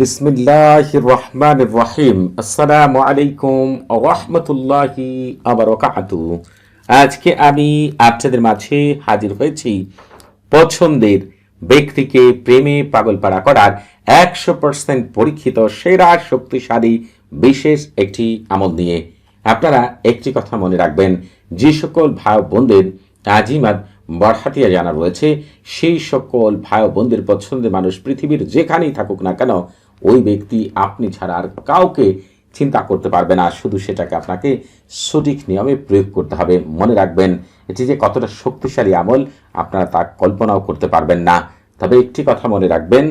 বিসমিল্লাহ রহমান রহিম আসসালামু আলাইকুম রহমতুল্লাহি আবরকাতু আজকে আমি আপনাদের মাঝে হাজির হয়েছি পছন্দের ব্যক্তিকে প্রেমে পাগল পাড়া করার একশো পার্সেন্ট পরীক্ষিত, সেরা, শক্তিশালী, বিশেষ একটি আমল নিয়ে। আপনারা একটি কথা মনে রাখবেন, যে সকল ভাই বোনদের আজিমাত বরহাতিয়া জানা রয়েছে, সেই সকল ভাই বোনদের পছন্দের মানুষ পৃথিবীর যেখানেই থাকুক না কেন ওই ব্যক্তি আপনি ছাড়া আর কাউকে চিন্তা করতে পারবে না। শুধু সেটাকে আপনাকে সঠিক নিয়মে প্রয়োগ করতে হবে। মনে রাখবেন, এটি যে কতটা শক্তিশালী আমল, আপনারা তা কল্পনাও করতে পারবেন না। তবে একটি কথা মনে রাখবেন,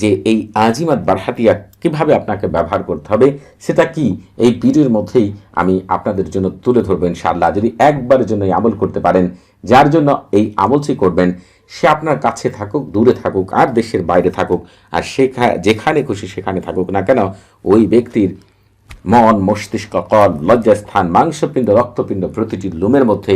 যে এই আজিমাত বারহাতিয়া কীভাবে আপনাকে ব্যবহার করতে হবে, সেটা কি? এই ভিডিওর মধ্যেই আমি আপনাদের জন্য তুলে ধরবেন ইনশাআল্লাহ। যদি একবারের জন্য আমল করতে পারেন যার জন্য এই আমলটি করবেন, সে আপনার কাছে থাকুক, দূরে থাকুক, আর দেশের বাইরে থাকুক, আর সেখা, যেখানে খুশি সেখানে থাকুক না কেন, ওই ব্যক্তির মন, মস্তিষ্ক, কল, লজ্জাস্থান, মাংসপিণ্ড, রক্তপিণ্ড প্রতিটি লুমের মধ্যে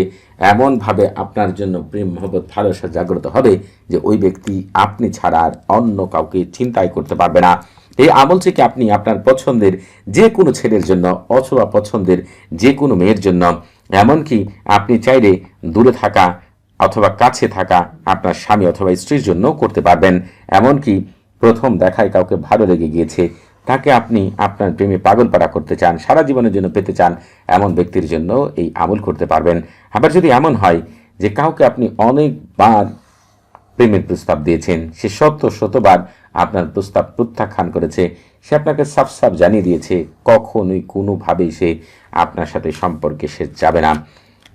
এমনভাবে আপনার জন্য প্রেম, মহব্বত, ভালোবাসা জাগ্রত হবে যে ওই ব্যক্তি আপনি ছাড়া আর অন্য কাউকে চিন্তাই করতে পারবে না। এই আমল থেকে আপনি আপনার পছন্দের যে কোনো ছেলের জন্য অথবা পছন্দের যে কোনো মেয়ের জন্য এমনকি আপনি চাইলে দূরে থাকা অথবা কাছে থাকা আপনার স্বামী অথবা স্ত্রীর জন্য করতে পারবেন। এমনকি প্রথম দেখায় কাউকে ভালো লেগে গিয়েছে, তাকে আপনি আপনার প্রেমে পাগলপাড়া করতে চান, সারা জীবনের জন্য পেতে চান, এমন ব্যক্তির জন্য এই আমল করতে পারবেন। আবার যদি এমন হয় যে কাউকে আপনি অনেকবার প্রেমের প্রস্তাব দিয়েছেন, সে শত শতবার আপনার প্রস্তাব প্রত্যাখ্যান করেছে। সে আপনাকে সাফ সাফ জানিয়ে দিয়েছে, কখনোই কোনোভাবেই সে আপনার সাথে সম্পর্কে সে যাবে না।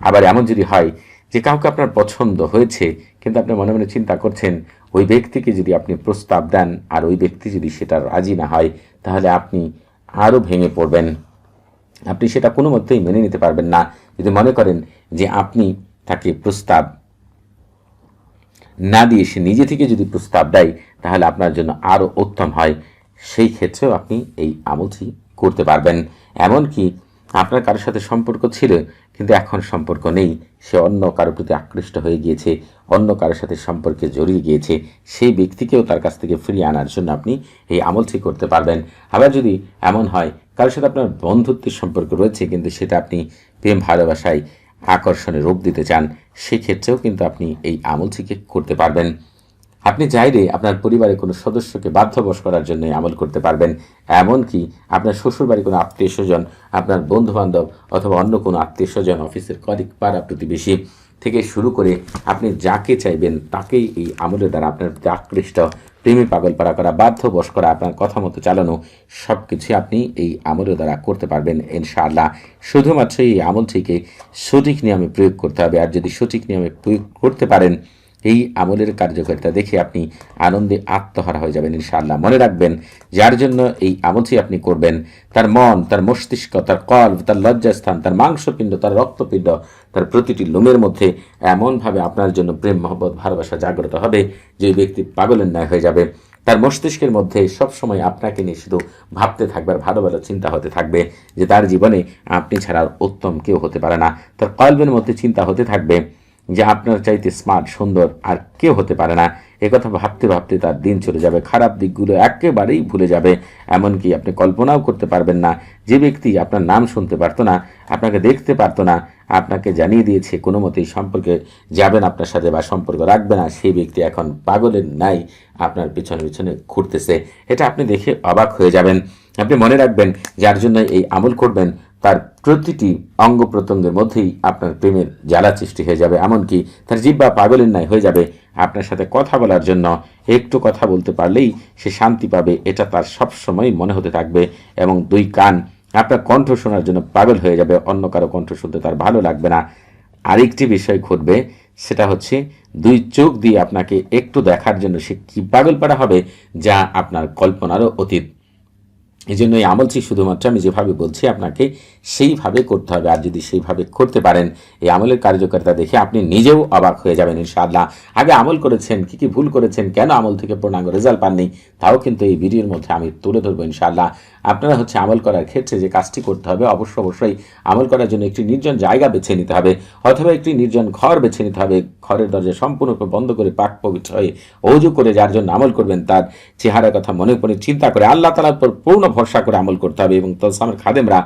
আবার এমন যদি হয় যে কাউকে আপনার পছন্দ হয়েছে, কিন্তু আপনি মনে মনে চিন্তা করছেন, ওই ব্যক্তিকে যদি আপনি প্রস্তাব দেন আর ওই ব্যক্তি যদি সেটা রাজি না হয়, তাহলে আপনি আরও ভেঙে পড়বেন। আপনি সেটা কোনো মতেই মেনে নিতে পারবেন না। যদি মনে করেন যে আপনি তাকে প্রস্তাব না দিয়ে সে নিজে থেকে যদি প্রস্তাব দেয় তাহলে আপনার জন্য আরও উত্তম হয়। সেই ক্ষেত্রেও আপনি এই আমলটি করতে পারবেন। এমনকি আপনার কারোর সাথে সম্পর্ক ছিল, কিন্তু এখন সম্পর্ক নেই। সে অন্য কারোর প্রতি আকৃষ্ট হয়ে গিয়েছে, অন্য কারোর সাথে সম্পর্কে জড়িয়ে গিয়েছে। সেই ব্যক্তিকেও তার কাছ থেকে ফিরিয়ে আনার জন্য আপনি এই আমলটি করতে পারবেন। আবার যদি এমন হয়, কারোর সাথে আপনার বন্ধুত্বের সম্পর্ক রয়েছে, কিন্তু সেটা আপনি প্রেম, ভালোবাসায় আকর্ষণে রূপ দিতে চান, সেক্ষেত্রেও কিন্তু আপনি এই আমলটিকে করতে পারবেন। আপনি চাইলে আপনার পরিবারের কোনো সদস্যকে বাধ্যবশ করার জন্য আমল করতে পারবেন। এমনকি আপনার শ্বশুরবাড়ির কোনো আত্মীয় স্বজন, আপনার বন্ধুবান্ধব অথবা অন্য কোনো আত্মীয় স্বজন, অফিসের কলিগ পাড়া প্রতিবেশী থেকে শুরু করে আপনি যাকে চাইবেন তাকেই এই আমলের দ্বারা আপনার প্রতি আকৃষ্ট। প্রেমী পাগল পাড়া করা বাধ্য বশ করা, আপনার কথা মতো চালানো সব কিছু আপনি এই আমলের দ্বারা করতে পারবেন ইনশাআল্লাহ। শুধুমাত্র এই আমল থেকে সঠিক নিয়মে প্রয়োগ করতে হবে। আর যদি সঠিক নিয়মে প্রয়োগ করতে পারেন এই আমলের কার্যকারিতা দেখে আপনি আনন্দে আত্মহারা হয়ে যাবেন ইনশাআল্লাহ। মনে রাখবেন, যার জন্য এই আমলটি আপনি করবেন, তার মন, তার মস্তিষ্ক, তার কল্প, তার লজ্জাস্থান, তার মাংসপিণ্ড, তার রক্তপিণ্ড, তার প্রতিটি লোমের মধ্যে এমনভাবে আপনার জন্য প্রেম, মহব্বত, ভালোবাসা জাগ্রত হবে, যে ব্যক্তি পাগলের ন্যায় হয়ে যাবে। তার মস্তিষ্কের মধ্যে সবসময় আপনাকে নিয়ে শুধু ভাবতে থাকবে আর ভালো ভালো চিন্তা হতে থাকবে, যে তার জীবনে আপনি ছাড়া উত্তম কেউ হতে পারে না। তার কল্পের মধ্যে চিন্তা হতে থাকবে যে আপনার চাইতে স্মার্ট সুন্দর আর কেউ হতে পারে না। একথা ভাবতে ভাবতে তার দিন চলে যাবে, খারাপ দিকগুলো একেবারেই ভুলে যাবে। এমনকি আপনি কল্পনাও করতে পারবেন না, যে ব্যক্তি আপনার নাম শুনতে পারতো না, আপনাকে দেখতে পারতো না, আপনাকে জানিয়ে দিয়েছে কোনো মতেই সম্পর্কে যাবেন আপনার সাথে বা সম্পর্ক রাখবে না, সেই ব্যক্তি এখন পাগলের নাই, আপনার পিছনে পিছনে ঘুরতেছে। এটা আপনি দেখে অবাক হয়ে যাবেন। আপনি মনে রাখবেন, যার জন্য এই আমল করবেন তার প্রতিটি অঙ্গ প্রত্যঙ্গের মধ্যেই আপনার প্রেমের জ্বালা সৃষ্টি হয়ে যাবে, এমনকি তার জিব্বা পাগলের ন্যায় হয়ে যাবে। আপনার সাথে কথা বলার জন্য একটু কথা বলতে পারলেই সে শান্তি পাবে, এটা তার সবসময় মনে হতে থাকবে, এবং দুই কান আপনার কণ্ঠ শোনার জন্য পাগল হয়ে যাবে, অন্য কারও কণ্ঠ শুনতে তার ভালো লাগবে না। আরেকটি বিষয় ঘটবে, সেটা হচ্ছে দুই চোখ দিয়ে আপনাকে একটু দেখার জন্য সে কি পাগল পাড়া হবে, যা আপনার কল্পনারও অতীত। এই জন্য এই আমলটি শুধুমাত্র আমি যেভাবে বলছি আপনাকে সেইভাবে করতে হবে। আর যদি সেইভাবে করতে পারেন, এই আমলের কার্যকারিতা দেখে আপনি নিজেও অবাক হয়ে যাবেন ইনশাআল্লাহ। আগে আমল করেছেন, কি কি ভুল করেছেন, কেন আমল থেকে পূর্ণাঙ্গ রেজাল্ট পাননি, তাও কিন্তু এই ভিডিওর মধ্যে আমি তুলে ধরবো ইনশাআল্লাহ। আপনারা হচ্ছে আমল করার ক্ষেত্রে যে কাজটি করতে হবে, অবশ্য অবশ্যই আমল করার জন্য একটি নির্জন জায়গা বেছে নিতে হবে, অথবা একটি নির্জন ঘর বেছে নিতে হবে, ঘরের দরজা সম্পূর্ণরূপে বন্ধ করে পাক পবিত্র হয়ে অজু করে যার জন্য আমল করবেন তার চেহারার কথা মনে করে চিন্তা করে আল্লাহ তালার উপর পূর্ণ ভরসা করে আমল করতে হবে এবং তলসামের খাদেমরা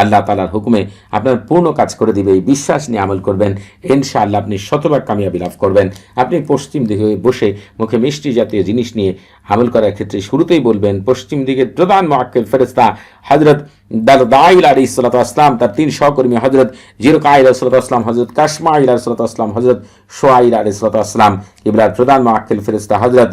আল্লাহ তালার হুকুমে আপনার পূর্ণ কাজ করে দিবে, এই বিশ্বাস নিয়ে আমল করবেন। ইনশাআল্লাহ আপনি শতভাগ কামিয়াবি লাভ করবেন। আপনি পশ্চিম দিকে বসে মুখে মিষ্টি জাতীয় জিনিস নিয়ে আমল করার ক্ষেত্রে শুরুতেই বলবেন, পশ্চিম দিকের প্রধান মোয়াক্কেল ফেরেস্তা হজরত দারদাইল আলী সালাত আসলাম তার তিন সহকর্মী হজরত জিরক আইল সালাত আসলাম হজরত কাশমা আইল সালাত আসলাম হজরত সোয়াইল আলী সালাত আসলাম ইবরার প্রধান মোয়াক্কেল ফেরেস্তা হজরত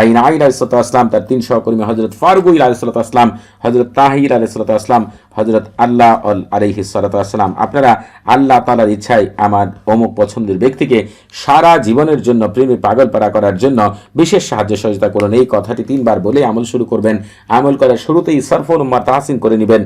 আইন আইল আসলাম, তার তিন সহকর্মী হজরত ফারুগুল আলসালাম হজরত তাহির আলসালাম হজরত আল্লাহ আল আলহি সালাতাম আপনারা আল্লাহ তালার ইচ্ছায় আমার অমুক পছন্দের ব্যক্তিকে সারা জীবনের জন্য প্রেমে পাগল পাড়া করার জন্য বিশেষ সাহায্য সহযোগিতা করুন। এই কথাটি তিনবার বলে আমল শুরু করবেন। আমল করার শুরুতেই সরফল উম্মা তাহসিন করে নেবেন।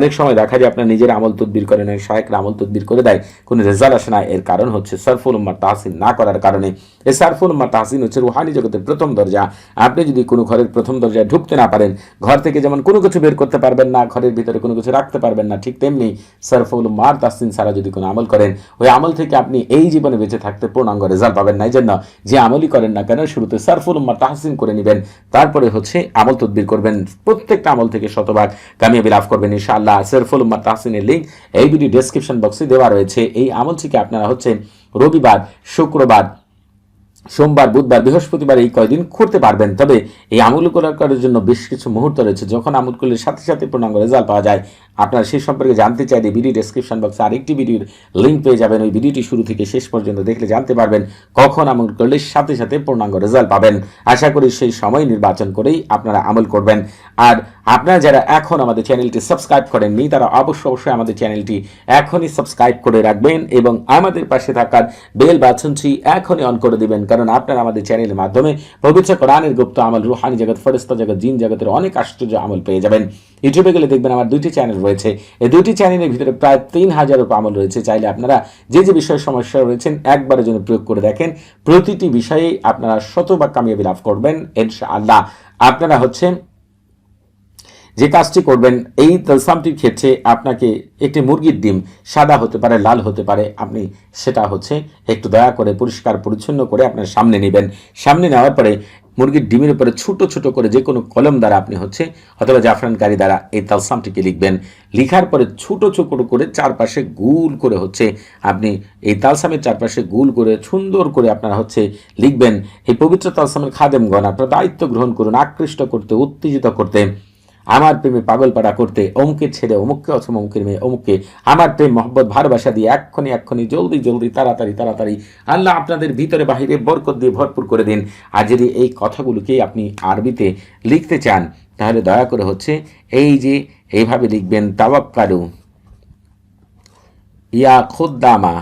অনেক সময় দেখা যায় আপনার নিজের আমল তদবির করেন শায়করা আমল তদবির করে দেয়, কোনো রেজাল্ট আসে না। এর কারণ হচ্ছে সরফুল উম্মা তাহসিন না করার কারণে। এই সরফুল উম্মা তাহসিন হচ্ছে রুহানি জগতের প্রথম দরজা। আপনি যদি কোনো ঘরের প্রথম দরজায় ঢুকতে না পারেন, ঘর থেকে যেমন কোনো কিছু বের করতে পারবেন না, ঘরের ভিতরে কোনো কিছু রাখতে পারবেন না, ঠিক তেমনি সরফুল মার তাসিন সারা যদি কোনো আমল করেন, ওই আমল থেকে আপনি এই জীবনে বেঁচে থাকতে পূর্ণাঙ্গ রেজাল্ট পাবেন না। এই জন্য যে আমলই করেন না কেন, শুরুতে সরফুল উম্মার তাহসিন করে নেবেন, তারপরে হচ্ছে আমল তদবির করবেন, প্রত্যেকটা আমল থেকে শতভাগ কামিয়াবি লাভ করবেন ইনশাআল্লাহ। সরফুল উম্মার তাহসিনের লিঙ্ক এই ভিডিও ডেসক্রিপশন বক্সে দেওয়া রয়েছে। এই আমল থেকে আপনারা হচ্ছে রবিবার, শুক্রবার সোমবার, বুধবার, বৃহস্পতিবার এই কয়দিন করতে পারবেন। তবে এই আমল করার জন্য বেশ কিছু মুহূর্ত রয়েছে। যখন আমল করলে সাথে সাথে পূর্ণাঙ্গ রেজাল্ট পাওয়া যায়, আপনারা সেই সম্পর্কে জানতে চাইলে ভিডিও ডেসক্রিপশন বক্সে আরেকটি ভিডিওর লিঙ্ক পেয়ে যাবেন। ওই ভিডিওটি শুরু থেকে শেষ পর্যন্ত দেখলে জানতে পারবেন কখন আমল করলে সাথে সাথে পূর্ণাঙ্গ রেজাল্ট পাবেন। আশা করি সেই সময় নির্বাচন করেই আপনারা আমল করবেন। আর আপনারা যারা এখন আমাদের চ্যানেলটি সাবস্ক্রাইব করেননি, তারা অবশ্যই অবশ্যই আমাদের চ্যানেলটি এখনই সাবস্ক্রাইব করে রাখবেন এবং আমাদের পাশে থাকার বেল বাটনটি এখনই অন করে দিবেন, কারণ আপনারা আমাদের চ্যানেলের মাধ্যমে পবিত্র কোরআনের গুপ্ত আমল, রুহানি জগৎ ফরিস্তা জগৎ, জিন জগতের অনেক আশ্চর্য আমল পেয়ে যাবেন। ইউটিউবে গেলে দেখবেন আমার দুইটি চ্যানেল রয়েছে। এই দুইটি চ্যানেলের ভিতরে প্রায় তিন হাজার আমল রয়েছে। চাইলে আপনারা যে যে বিষয়ে সমস্যা রয়েছেন একবারের জন্য প্রয়োগ করে দেখেন। প্রতিটি বিষয়ে আপনারা শতভাগ কামিয়াবি লাভ করবেন ইনশা আল্লাহ আপনারা হচ্ছে যে কাজটি করবেন, এই তলসামটির ক্ষেত্রে আপনাকে একটি মুরগির ডিম সাদা হতে পারে, লাল হতে পারে। আপনি সেটা হচ্ছে একটু দয়া করে পরিষ্কার পরিচ্ছন্ন করে আপনার সামনে নেবেন। সামনে নেওয়ার পরে মুরগির ডিমের উপরে ছোট ছোট করে যে কোনো কলম দ্বারা আপনি হচ্ছে অথবা জাফরানকারী দ্বারা এই তালসামটিকে লিখবেন। লিখার পরে ছোট ছোট করে চারপাশে গুল করে হচ্ছে আপনি এই তালসামের চারপাশে গুল করে সুন্দর করে আপনারা হচ্ছে লিখবেন। এই পবিত্র তালসামের খাদেমগণ আপনার দায়িত্ব গ্রহণ করুন, আকৃষ্ট করতে, উত্তেজিত করতে। আমার প্রেমে পাগল পাড়া করতে অমুকের ছেলে অমুককে অথবা অমুকের মেয়ে, অমুককে আমার প্রেম, মহব্বত, ভালোবাসা দিয়ে এক্ষণি এক্ষণি জলদি জলদি, তাড়াতাড়ি তাড়াতাড়ি আল্লাহ আপনাদের ভিতরে বাহিরে বরকত দিয়ে ভরপুর করে দিন। আর যদি এই কথাগুলোকে আপনি আরবিতে লিখতে চান, তাহলে দয়া করে হচ্ছে এই যে এইভাবে লিখবেন, তাওয়াক্কালু ইয়া খুদ্দামা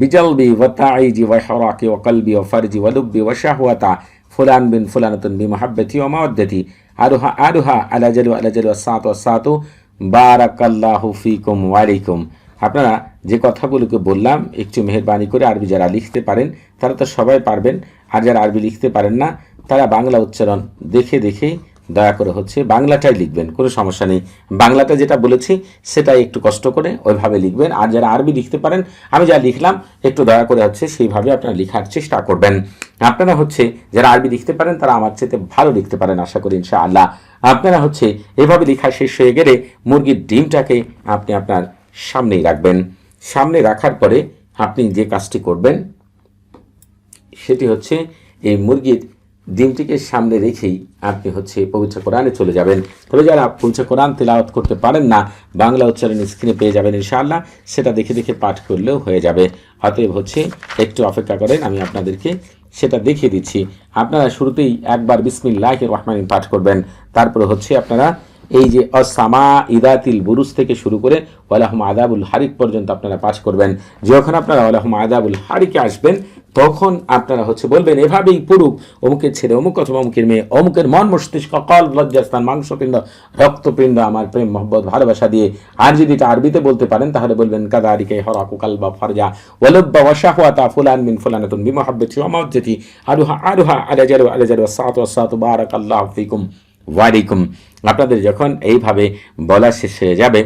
বিজলবি ওয়াতাইজি ওয়া হরাকি ওয়া কলবি ওয়া ফারজি ওয়া লুব্বি ওয়া শাহওয়াতা, ফুলান বিন ফুলানাতুন বি মুহাব্বতি ওয়া মাওয়াদ্দাতি। আরুহা আরুহা, আলা জালু আলা জালু সাত ওয়া সাতু, বারাকাল্লাহু ফিকুম ওয়া আলাইকুম। আপনারা যে কথাগুলোকে বললাম, একটু মেহরবানি করে আরবি যারা লিখতে পারেন, তারা তো সবাই পারবেন। আর যারা আরবি লিখতে পারেন না, তারা বাংলা উচ্চারণ দেখে দেখেই দয়া করে হচ্ছে বাংলাটাই লিখবেন, কোনো সমস্যা নেই। বাংলাটা যেটা বলেছি, সেটাই একটু কষ্ট করে ওইভাবে লিখবেন। আর যারা আরবি লিখতে পারেন, আমি যা লিখলাম, একটু দয়া করে হচ্ছে সেইভাবে আপনারা লেখার চেষ্টা করবেন। আপনারা হচ্ছে যারা আরবি লিখতে পারেন, তারা আমার চেয়ে ভালো লিখতে পারেন, আশা করি ইনশা আল্লাহ আপনারা হচ্ছে এভাবে লেখা শেষ হয়ে গেলে মুরগির ডিমটাকে আপনি আপনার সামনেই রাখবেন। সামনে রাখার পরে আপনি যে কাজটি করবেন, সেটি হচ্ছে এই মুরগির ডিমটিকে সামনে রেখেই আপনি হচ্ছে পবিত্র কোরআনে চলে যাবেন। তবে যারা পবিত্র কোরআন তেলাওয়াত করতে পারেন না, বাংলা উচ্চারণ স্ক্রিনে পেয়ে যাবেন ইনশাআল্লাহ। সেটা দেখে দেখে পাঠ করলেও হয়ে যাবে। অতএব হচ্ছে একটু অপেক্ষা করেন, আমি আপনাদেরকে সেটা দেখিয়ে দিচ্ছি। আপনারা শুরুতেই একবার বিসমিল্লাহ রহমান পাঠ করবেন। তারপরে হচ্ছে আপনারা এই যে অসামা ইদাতিল বুরুজ থেকে শুরু করে ওয়ালাহম আদাবুল হারিক পর্যন্ত আপনারা পাঠ করবেন। যখন আপনারা ওয়ালাহম আদাবুল হারিকে আসবেন, তখন আপনারা হচ্ছে বলবেন, এভাবেই পড়ুক। অমুকের ছেলে, অমুক অথবা অমুকের মেয়ে, অমুকের মন মস্তিষ্ক, কল, লজ্জাস্থান, মাংসপিণ্ড, রক্তপিণ্ড, আমার প্রেম, মহব্বত, ভালোবাসা দিয়ে। আর যদি এটা আরবিতে বলতে পারেন, তাহলে বলবেন কাদা আরিকে হরাকু কালবা ফারজা, ওয়ালব্বা ওয়াশাহুয়াতা ফুলান মিন ফুলানাতুন বিমহাব্বতি ওয়ামাউজ্জতি আরুহা আরুহা আলাজারু আলাজারু সাত ওয়াসাত বারাকাল্লাহু ফিকুম। ওয়ালাইকুম। আপনাদের যখন এইভাবে বলা শেষ হয়ে যাবে,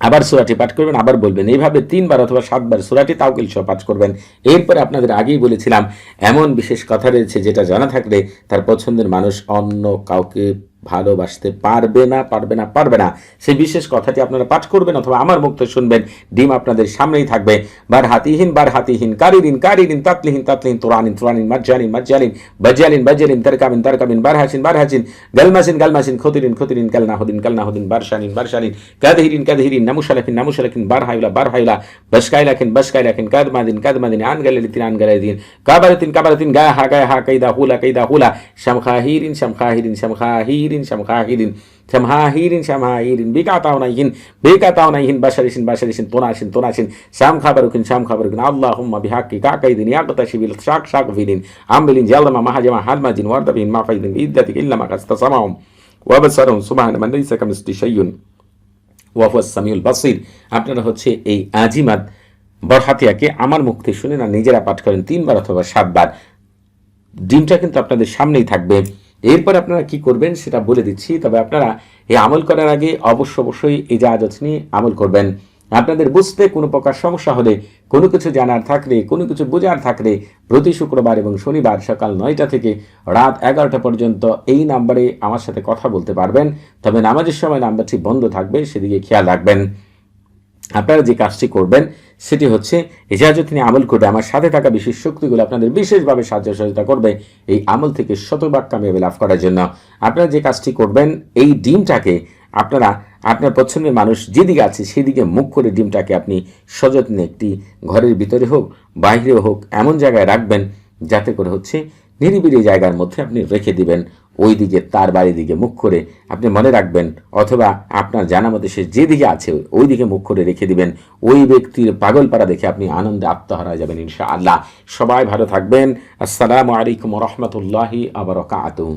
আবার সুরাটি পাঠ করবেন, আবার বলবেন, এইভাবে তিনবার অথবা সাতবার সুরাটি তাওকিল সহ পাঠ করবেন। এরপরে আপনাদের আগেই বলেছিলাম, এমন বিশেষ কথা রয়েছে যেটা জানা থাকলে তার পছন্দের মানুষ অন্য কাউকে ভালোবাসতে পারবে না পারবে না পারবে না। সেই বিশেষ কথাটি আপনারা পাঠ করবেন অথবা আমার মুক্ত শুনবেন, ডিম আপনাদের সামনেই থাকবে। বার হাতিহীন বার হাতিহীন কারিরিন কারিরিন তাতলিহীন তাতলিহীন, তোরানিন তোরানিন, মাজ্জালিন মাজ্জালিন, বাজ্জালিন বাজ্জালিন বার হাসিন বার হাসিন গালমাসিন গালমাসিন, খতিরিন খতিরিন কালনাহুদিন কালনাহুদিন বারশানিন বারশানিন কাদহিরিন কাদহিরিন নামুশালাকিন নামুশালাকিন বার হাইলা বার হাইলা বসকাইলাকিন বসকাইলাকিন কাদমাদিন কাদমাদিন আনগালিতিন আনগালিদিন কাবারাতিন কাবারাতিন গা হা গা হা, কাইদা হুলা কাইদা হুলা, শামখাহিরিন শামখাহিরিন শামখাহিরিন শামখাহিরিন শামহাহিরিন শামহাহিরিন বিকাতাউনাইহিন বিকাতাউনাইহিন বাশারিসিন বাশারিসিন তোনাসিন তোনাসিন শাম খাবারুকিন শাম খাবারুকিন আল্লাহুম্মা বিহাক্কি কাকাইদিন ইয়াকতাশিবিল শাক শাক ফিদিন আমবিলিন জালমা মাহাজামা হাদমাজিন ওয়ারদাবিন মাফাইদিন বিদ্দাতিক ইল্লা মাকাস্তাসামাহুম ওয়াবসারহুম সুবহানা মান লাইসা কামিসলি শাইউন। ওয়াফাস সামিউল বাসির। আপনারা হচ্ছে এই আজিমাত বরহাতিয়াকে আমার মুক্তি শুনে না, নিজেরা পাঠ করেন তিনবার অথবা সাতবার। ডিমটা কিন্তু আপনাদের সামনেই থাকবে। এরপর আপনারা কি করবেন সেটা বলে দিচ্ছি, তবে আপনারা এই আমল করার আগে অবশ্য অবশ্যই এই জাহাজত নিয়ে আমল করবেন। আপনাদের বুঝতে কোনো প্রকার সমস্যা হলে, কোনো কিছু জানার থাকলে, কোনো কিছু বোঝার থাকলে প্রতি শুক্রবার এবং শনিবার সকাল নয়টা থেকে রাত এগারোটা পর্যন্ত এই নাম্বারে আমার সাথে কথা বলতে পারবেন। তবে নামাজের সময় নাম্বারটি বন্ধ থাকবে, সেদিকে খেয়াল রাখবেন। আপনারা যে কাজটি করবেন সেটি হচ্ছে এজাজত নিয়ে আমল করবে, আমার সাথে থাকা বিশেষ শক্তিগুলো আপনাদের বিশেষভাবে সাহায্য সহযোগিতা করবে। এই আমল থেকে শতভাগ কামিয়াবি লাভ করার জন্য। আপনারা যে কাজটি করবেন, এই ডিমটাকে আপনারা, আপনার পছন্দের মানুষ যেদিকে আছে সেদিকে মুখ করে ডিমটাকে আপনি সযত্নে একটি ঘরের ভিতরে হোক, বাইরে হোক, এমন জায়গায় রাখবেন যাতে করে হচ্ছে নিরিবিলি জায়গার মধ্যে আপনি রেখে দিবেন। ওই দিকে তার বাড়ির দিকে মুখ করে আপনি মনে রাখবেন, অথবা আপনার জানা মতে সে যেদিকে আছে ওই দিকে মুখ করে রেখে দিবেন। ওই ব্যক্তির পাগলপাড়া দেখে আপনি আনন্দে আত্মহারা যাবেন ইনশা আল্লাহ সবাই ভালো থাকবেন। আসসালামু আলাইকুম রহমতুল্লাহি আবরকাতুহ